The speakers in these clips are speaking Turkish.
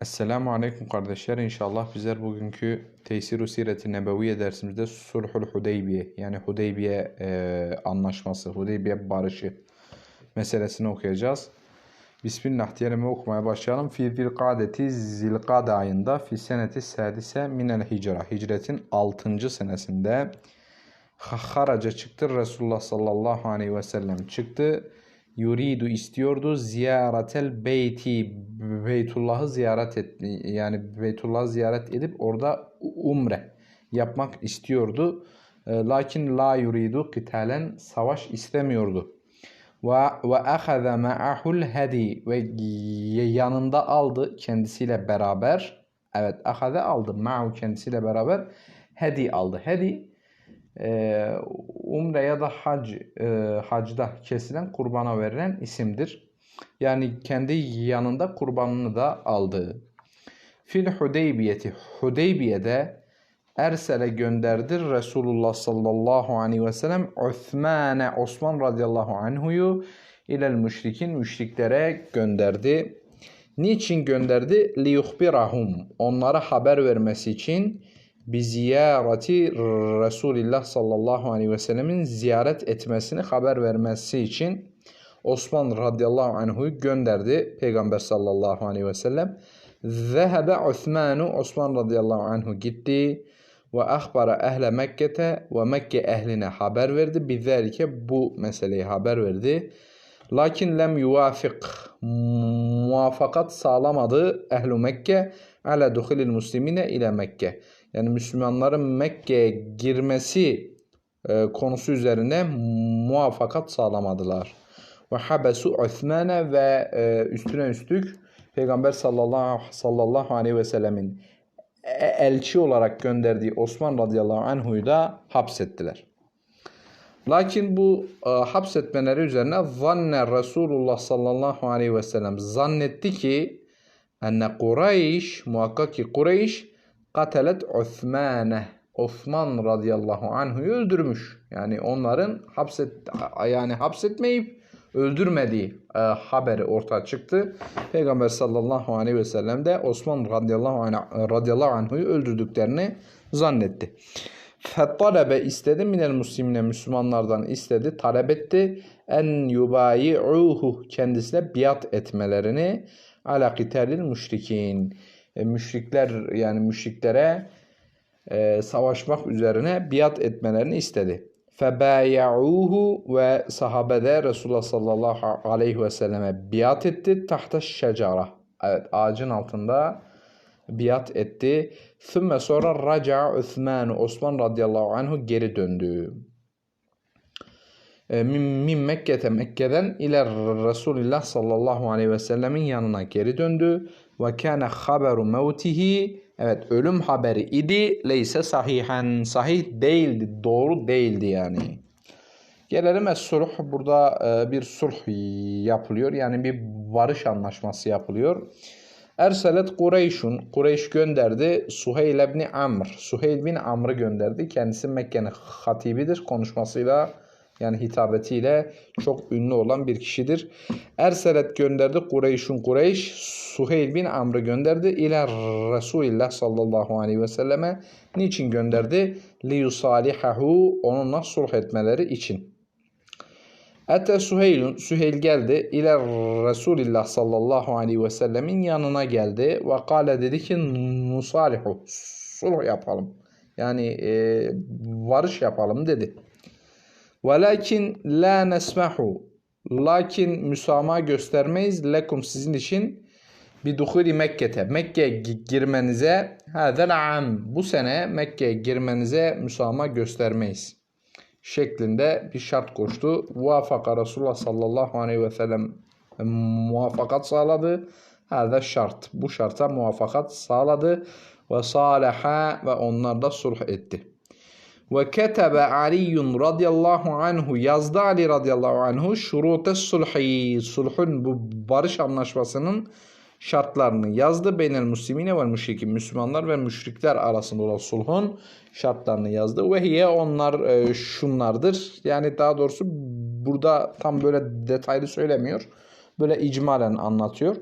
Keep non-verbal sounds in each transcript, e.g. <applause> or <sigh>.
Esselamu Aleyküm kardeşler. İnşallah bizler bugünkü Teysir-i Siret-i Nebeviye dersimizde Sulhul Hudeybiye yani Hudeybiye e, anlaşması, Hudeybiye barışı meselesini okuyacağız. Bismillah diyelim ve okumaya başlayalım. Fi zilkadeti zilkade ayında fi seneti sadise minel hicra. Hicretin 6. senesinde haraca çıktı. Resulullah sallallahu aleyhi ve sellem çıktı. Yuridu istiyordu ziyaretel beyti Beytullah'ı ziyaret et yani Beytullah'ı ziyaret edip orada umre yapmak istiyordu. E, lakin la yuridu kitalen savaş istemiyordu. Ve ve ahaza ma'ahul hadi ve yanında aldı kendisiyle beraber. Evet ahaza aldı ma'u kendisiyle beraber hedi aldı. Hedi e, umre ya da hac e, hacda kesilen kurbana verilen isimdir. Yani kendi yanında kurbanını da aldı. Fil Hudeybiyeti Hudeybiye'de Ersel'e gönderdi Resulullah sallallahu aleyhi ve sellem Osman'e Osman radıyallahu anhuyu ilel müşrikin müşriklere gönderdi. Niçin gönderdi? Liyuhbirahum onlara haber vermesi için bi ziyareti Resulullah sallallahu aleyhi ve sellemin ziyaret etmesini haber vermesi için Osman radıyallahu anhu'yu gönderdi Peygamber sallallahu aleyhi ve sellem. Zehebe Osmanu Osman radıyallahu anhu gitti ve ahbara ehle Mekke'te ve Mekke ehline haber verdi. Bizlerike bu meseleyi haber verdi. Lakin lem yuvafik muvafakat sağlamadı ehlu Mekke ala duhulil muslimine ile Mekke. Yani Müslümanların Mekke'ye girmesi e, konusu üzerine muvaffakat sağlamadılar. Ve habesu Osman'e ve e, üstüne üstlük Peygamber sallallahu, sallallahu aleyhi ve sellemin e, elçi olarak gönderdiği Osman radıyallahu anhu'yu da hapsettiler. Lakin bu e, hapsetmeleri üzerine zanne Resulullah sallallahu aleyhi ve sellem zannetti ki enne Kureyş muhakkak ki Kureyş katelet Osman'e Osman radıyallahu anhu'yu öldürmüş. Yani onların hapset yani hapsetmeyip öldürmediği e, haberi ortaya çıktı. Peygamber sallallahu aleyhi ve sellem de Osman radıyallahu, anh, radıyallahu anhu'yu öldürdüklerini zannetti. Fettalebe istedi minel muslimine Müslümanlardan istedi, talep etti. En yubayi'uhu kendisine biat etmelerini ala qitalil müşrikin. E, müşrikler yani müşriklere e, savaşmak üzerine biat etmelerini istedi. Febâya'ûhu ve sahabede Resulullah sallallahu aleyhi ve selleme biat etti. Tahta şecara. Evet ağacın altında biat etti. Thümme sonra raca Osman Osman radıyallahu anhu geri döndü. E, min Mekke'te Mekke'den ile Resulullah sallallahu aleyhi ve sellemin yanına geri döndü. Ve kâne haberu mevtihi Evet ölüm haberi idi. Leyse sahihen. Sahih değildi. Doğru değildi yani. Gelelim es-sulh. Burada e, bir sulh yapılıyor. Yani bir barış anlaşması yapılıyor. Erselet Kureyş'un. Kureyş gönderdi. Suheyl ibn Amr. Suheyl bin Amr'ı gönderdi. Kendisi Mekke'nin hatibidir. Konuşmasıyla yani hitabetiyle çok ünlü olan bir kişidir. Erselet gönderdi Kureyş'un Kureyş. Suheyl bin Amr'ı gönderdi. İlâ Resulillah sallallahu aleyhi ve selleme. Niçin gönderdi? Liyusalihahu onunla sulh etmeleri için. Ete Suheylun, Süheyl geldi ile Resulillah sallallahu aleyhi ve sellemin yanına geldi ve kâle dedi ki nusalihu, sulh yapalım. Yani e, varış yapalım dedi. Velakin la nesmahu. Lakin müsamaha göstermeyiz lekum sizin için bir duhuli Mekke'te. Mekke'ye girmenize hadel am. Bu sene Mekke'ye girmenize müsamaha göstermeyiz. Şeklinde bir şart koştu. Muvafaka Resulullah sallallahu aleyhi ve sellem muvaffakat sağladı. Hada şart. Bu şarta muvaffakat sağladı. Ve salaha ve onlar da sulh etti. Ve ketebe Ali'yun radıyallahu anhu yazdı Ali radıyallahu anhu şurute sulhi sulhun bu barış anlaşmasının şartlarını yazdı. Beynel muslimine ve müşrikin Müslümanlar ve müşrikler arasında olan sulhun şartlarını yazdı. Ve hiye onlar e, şunlardır. Yani daha doğrusu burada tam böyle detaylı söylemiyor. Böyle icmalen anlatıyor.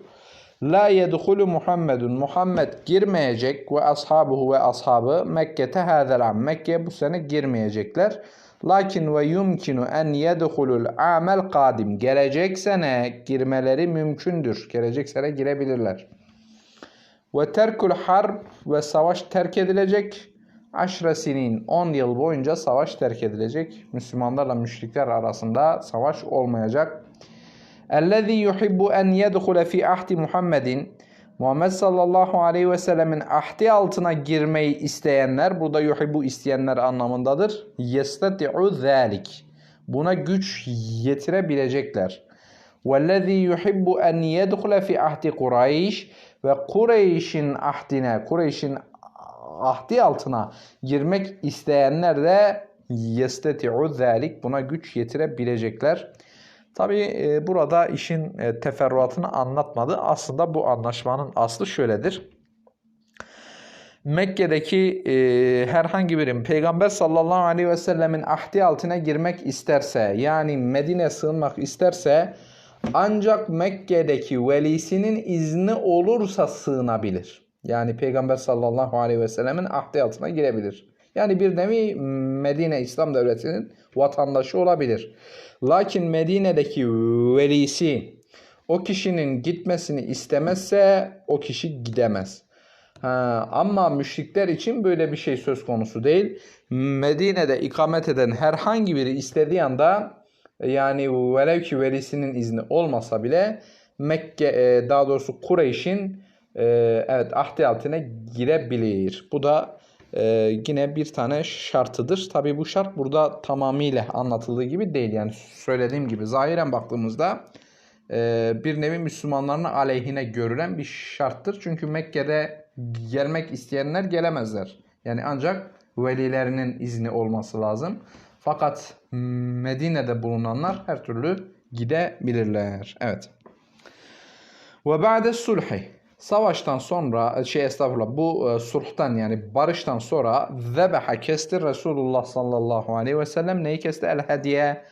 La yedhulu Muhammedun. Muhammed girmeyecek ve ashabuhu ve ashabı Mekke'te hâzel am. Mekke'ye bu sene girmeyecekler. Lakin ve yumkinu en yedhulul amel kadim. Gelecek sene girmeleri mümkündür. Gelecek sene girebilirler. Ve terkul harb ve savaş terk edilecek. Aşra sinin 10 yıl boyunca savaş terk edilecek. Müslümanlarla müşrikler arasında savaş olmayacak. اَلَّذ۪ي يُحِبُّ اَنْ يَدْخُلَ ف۪ي ahdi Muhammedin Muhammed sallallahu aleyhi ve sellemin ahdi altına girmeyi isteyenler, burada yuhibbu isteyenler anlamındadır. يَسْتَطِعُ ذَٰلِكِ Buna güç yetirebilecekler. وَالَّذ۪ي يُحِبُّ اَنْ يَدْخُلَ فِي ahdi Kureyş Ve Kureyş'in ahdine, Kureyş'in ahdi altına girmek isteyenler de yesteti'u zalik buna güç yetirebilecekler. Tabi e, burada işin e, teferruatını anlatmadı. Aslında bu anlaşmanın aslı şöyledir. Mekke'deki e, herhangi birim Peygamber sallallahu aleyhi ve sellemin ahdi altına girmek isterse yani Medine sığınmak isterse ancak Mekke'deki velisinin izni olursa sığınabilir. Yani Peygamber sallallahu aleyhi ve sellemin ahdi altına girebilir. Yani bir nevi Medine İslam Devleti'nin vatandaşı olabilir. Lakin Medine'deki velisi o kişinin gitmesini istemezse o kişi gidemez. Ha, ama müşrikler için böyle bir şey söz konusu değil. Medine'de ikamet eden herhangi biri istediği anda yani velev ki velisinin izni olmasa bile Mekke e, daha doğrusu Kureyş'in e, evet ahdi altına girebilir. Bu da e, yine bir tane şartıdır. Tabi bu şart burada tamamıyla anlatıldığı gibi değil. Yani söylediğim gibi zahiren baktığımızda e, bir nevi Müslümanların aleyhine görülen bir şarttır. Çünkü Mekke'de gelmek isteyenler gelemezler. Yani ancak velilerinin izni olması lazım. Fakat Medine'de bulunanlar her türlü gidebilirler. Evet. Ve ba'de sulhi Savaştan sonra şey estağfurullah bu e, sulhtan yani barıştan sonra zebeha kesti Resulullah sallallahu aleyhi ve sellem neyi kesti? El hediye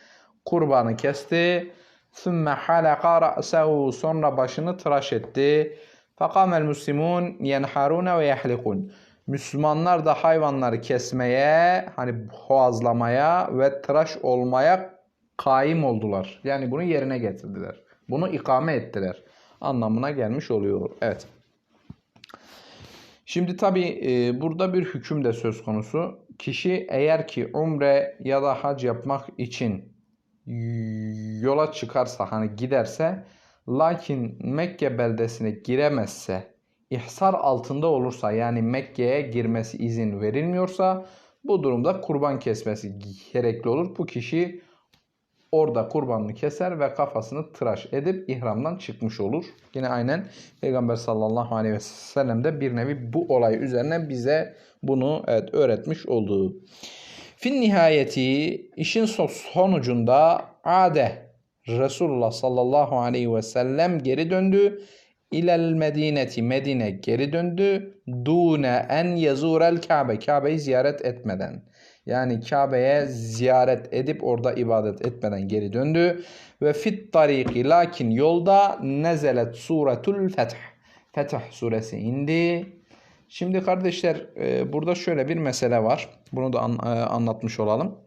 kurbanı kesti. Sümme halaka ra'sehu sonra başını tıraş etti. Fakamel muslimun yenharune ve yahlikun. Müslümanlar da hayvanları kesmeye, hani boğazlamaya ve tıraş olmaya kaim oldular. Yani bunu yerine getirdiler. Bunu ikame ettiler anlamına gelmiş oluyor. Evet. Şimdi tabi e, burada bir hüküm de söz konusu. Kişi eğer ki umre ya da hac yapmak için yola çıkarsa hani giderse lakin Mekke beldesine giremezse ihsar altında olursa yani Mekke'ye girmesi izin verilmiyorsa bu durumda kurban kesmesi gerekli olur. Bu kişi orada kurbanını keser ve kafasını tıraş edip ihramdan çıkmış olur. Yine aynen Peygamber sallallahu aleyhi ve sellem de bir nevi bu olay üzerine bize bunu evet, öğretmiş olduğu. Fin nihayeti işin sonucunda ade Resulullah sallallahu aleyhi ve sellem geri döndü. İlel medineti Medine geri döndü. Dune en yazurel Kabe Kabe'yi ziyaret etmeden. Yani Kabe'ye ziyaret edip orada ibadet etmeden geri döndü. Ve fit tariki lakin yolda nezelet suretul feth. Fetih suresi indi. Şimdi kardeşler e, burada şöyle bir mesele var. Bunu da e, anlatmış olalım.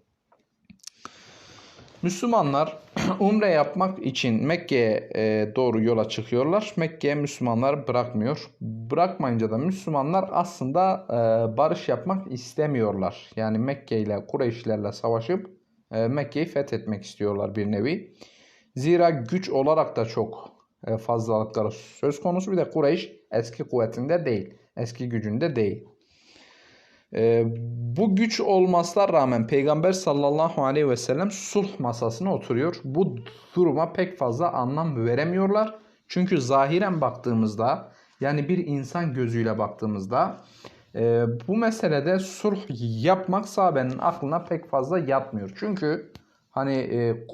Müslümanlar <clears throat> umre yapmak için Mekke'ye e, doğru yola çıkıyorlar. Mekke'ye Müslümanlar bırakmıyor. Bırakmayınca da Müslümanlar aslında e, barış yapmak istemiyorlar. Yani Mekke ile Kureyşlerle savaşıp e, Mekke'yi fethetmek istiyorlar bir nevi. Zira güç olarak da çok fazlalıkları söz konusu. Bir de Kureyş eski kuvvetinde değil. Eski gücünde değil. E, bu güç olmasına rağmen Peygamber sallallahu aleyhi ve sellem sulh masasına oturuyor. Bu duruma pek fazla anlam veremiyorlar. Çünkü zahiren baktığımızda yani bir insan gözüyle baktığımızda e, bu meselede sulh yapmak sahabenin aklına pek fazla yatmıyor. Çünkü hani e,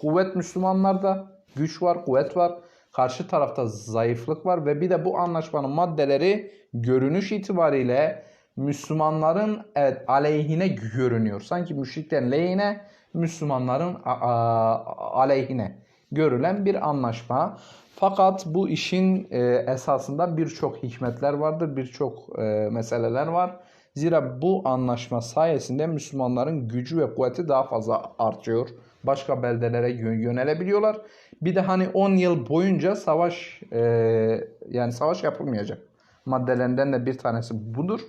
kuvvet Müslümanlarda güç var, kuvvet var. Karşı tarafta zayıflık var ve bir de bu anlaşmanın maddeleri görünüş itibariyle Müslümanların evet, aleyhine görünüyor. Sanki müşriklerin lehine, Müslümanların aleyhine. görülen bir anlaşma. Fakat bu işin e, esasında birçok hikmetler vardır, birçok e, meseleler var. Zira bu anlaşma sayesinde Müslümanların gücü ve kuvveti daha fazla artıyor. Başka beldelere yö- yönelebiliyorlar. Bir de hani 10 yıl boyunca savaş e, yani savaş yapılmayacak. Maddelerinden de bir tanesi budur.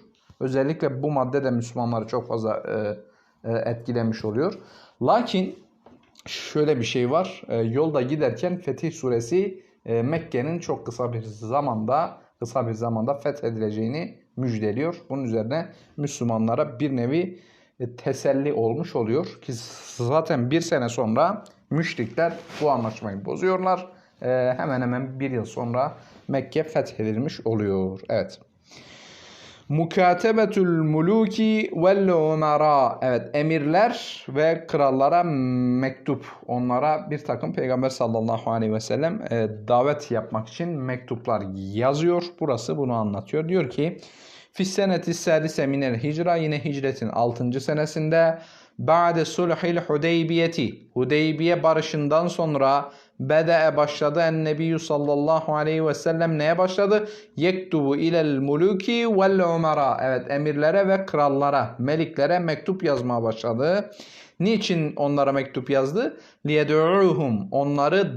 Özellikle bu madde de Müslümanları çok fazla e, e, etkilemiş oluyor. Lakin şöyle bir şey var. E, yolda giderken Fetih suresi Mekke'nin çok kısa bir zamanda kısa bir zamanda fethedileceğini müjdeliyor. Bunun üzerine Müslümanlara bir nevi teselli olmuş oluyor ki zaten bir sene sonra müşrikler bu anlaşmayı bozuyorlar. E, hemen hemen bir yıl sonra Mekke fethedilmiş oluyor. Evet. Mukatebetül muluki vel umara. Evet emirler ve krallara mektup. Onlara bir takım Peygamber sallallahu aleyhi ve sellem e, davet yapmak için mektuplar yazıyor. Burası bunu anlatıyor. Diyor ki Fisseneti sadise minel hicra yine hicretin 6. senesinde Ba'de sulhil hudeybiyeti Hudeybiye barışından sonra Bede'e başladı en nebiyyü sallallahu aleyhi ve sellem neye başladı? Yektubu ilel muluki vel umara. Evet emirlere ve krallara, meliklere mektup yazmaya başladı. Niçin onlara mektup yazdı? Liyedu'uhum. Onları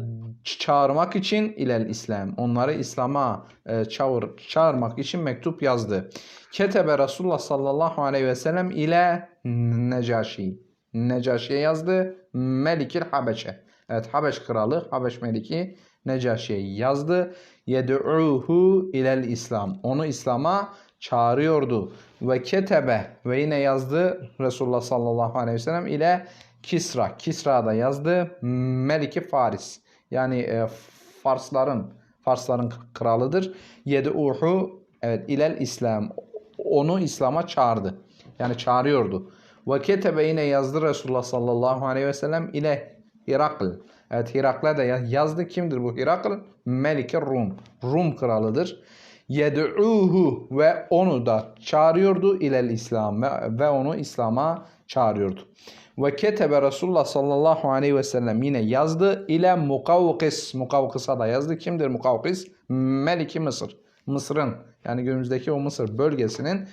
çağırmak için ilel İslam. Onları İslam'a e, çağır, çağırmak için mektup yazdı. Ketebe Resulullah sallallahu aleyhi ve sellem ile Necaşi. Necaşi'ye yazdı. Melikil Habeşe. Evet Habeş kralı, Habeş meliki Necaşi'ye yazdı. Yed'uhu ilel İslam. Onu İslam'a çağırıyordu. Ve ketebe ve yine yazdı Resulullah sallallahu aleyhi ve sellem ile Kisra. Kisra da yazdı. Meliki Faris. Yani e, Farsların Farsların kralıdır. Yed'uhu evet ilel İslam. Onu İslam'a çağırdı. Yani çağırıyordu. Ve ketebe yine yazdı Resulullah sallallahu aleyhi ve sellem ile Hirakl. Evet Hirakle de yazdı. Kimdir bu Hirakl? Melike Rum. Rum kralıdır. Yed'uhu ve onu da çağırıyordu ilel İslam ve, onu İslam'a çağırıyordu. Ve ketebe Resulullah sallallahu aleyhi ve sellem yine yazdı ile Mukavkis. Mukavkis'a da yazdı. Kimdir Mukavkis? Meliki Mısır. Mısır'ın yani günümüzdeki o Mısır bölgesinin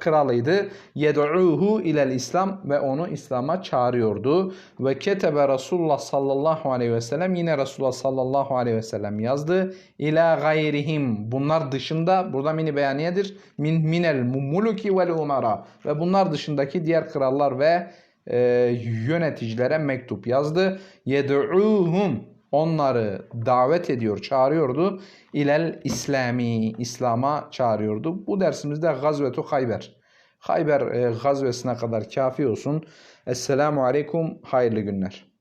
kralıydı. Yed'uhu ilel İslam ve onu İslam'a çağırıyordu. Ve ketebe Resulullah sallallahu aleyhi ve sellem yine Resulullah sallallahu aleyhi ve sellem yazdı. İla gayrihim bunlar dışında burada mini beyaniyedir. Min minel muluki vel umara ve bunlar dışındaki diğer krallar ve e, yöneticilere mektup yazdı. Yed'uhum onları davet ediyor, çağırıyordu. İlel İslami, İslam'a çağırıyordu. Bu dersimizde Gazvetu Hayber. Hayber e, gazvesine kadar kafi olsun. Esselamu Aleyküm, hayırlı günler.